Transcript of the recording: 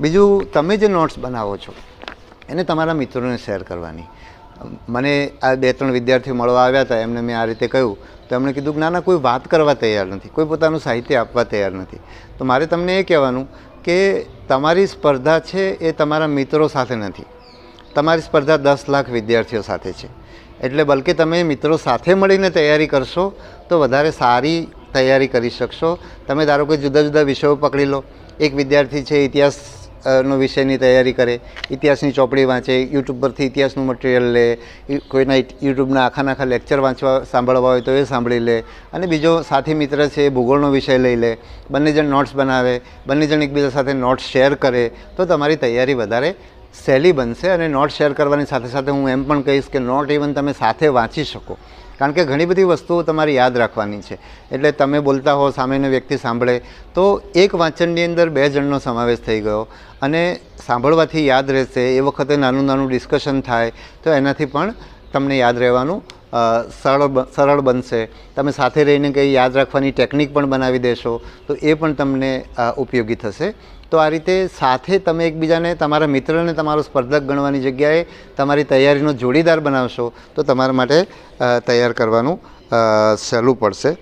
બીજું, તમે જે નોટ્સ બનાવો છો, એને તમારા મિત્રોને શેર કરવાની. મને આ બે ત્રણ વિદ્યાર્થીઓ મળવા આવ્યા હતા, એમને મેં આ રીતે કહ્યું. તો એમણે કીધું કે ના ના કોઈ વાત કરવા તૈયાર નથી, કોઈ પોતાનું સાહિત્ય આપવા તૈયાર નથી. તો મારે તમને એ કહેવાનું કે, તમારી સ્પર્ધા છે એ તમારા મિત્રો સાથે નથી. તમારી સ્પર્ધા દસ લાખ વિદ્યાર્થીઓ સાથે છે. એટલે બલકે તમે મિત્રો સાથે મળીને તૈયારી કરશો, તો વધારે સારી તૈયારી કરી શકશો. તમે ધારો કે જુદા જુદા વિષયો પકડી લો. એક વિદ્યાર્થી છે, ઇતિહાસ નો વિષયની તૈયારી કરે, ઇતિહાસની ચોપડી વાંચે યુટ્યુબ પરથી ઇતિહાસનું મટીરિયલ લે કોઈના યુટ્યુબના આખા આખા લેક્ચર વાંચવા, સાંભળવા હોય તો એ સાંભળી લે. અને બીજો સાથી મિત્ર છે એ ભૂગોળનો વિષય લઈ લે. બંને જણ નોટ્સ બનાવે, બંને જણ એકબીજા સાથે નોટ્સ શેર કરે, તો તમારી તૈયારી વધારે સહેલી બનશે અને નોટ શેર કરવાની સાથે સાથે હું એમ પણ કહીશ કે નોટ ઇવન તમે સાથે વાંચી શકો. કારણ કે ઘણી બધી વસ્તુઓ તમારે યાદ રાખવાની છે. એટલે તમે બોલતા હો, સામેનો વ્યક્તિ સાંભળે, તો એક વાંચનની અંદર બે જણનો સમાવેશ થઈ ગયો અને સાંભળવાથી યાદ રહેશે. એ વખતે નાનું નાનું ડિસ્કશન થાય, તો એનાથી પણ તમને યાદ રહેવાનું સરળ સરળ બનશે. તમે સાથે રહીને કંઈ યાદ રાખવાની ટેકનિક પણ બનાવી દેશો, તો એ પણ તમને ઉપયોગી થશે. તો આ રીતે સાથે તમે એકબીજાને, તમારા મિત્રને તમારો સ્પર્ધક ગણવાની જગ્યાએ તમારી તૈયારીનો જોડીદાર બનાવશો, તો તમારા માટે તૈયાર કરવાનું સહેલું પડશે.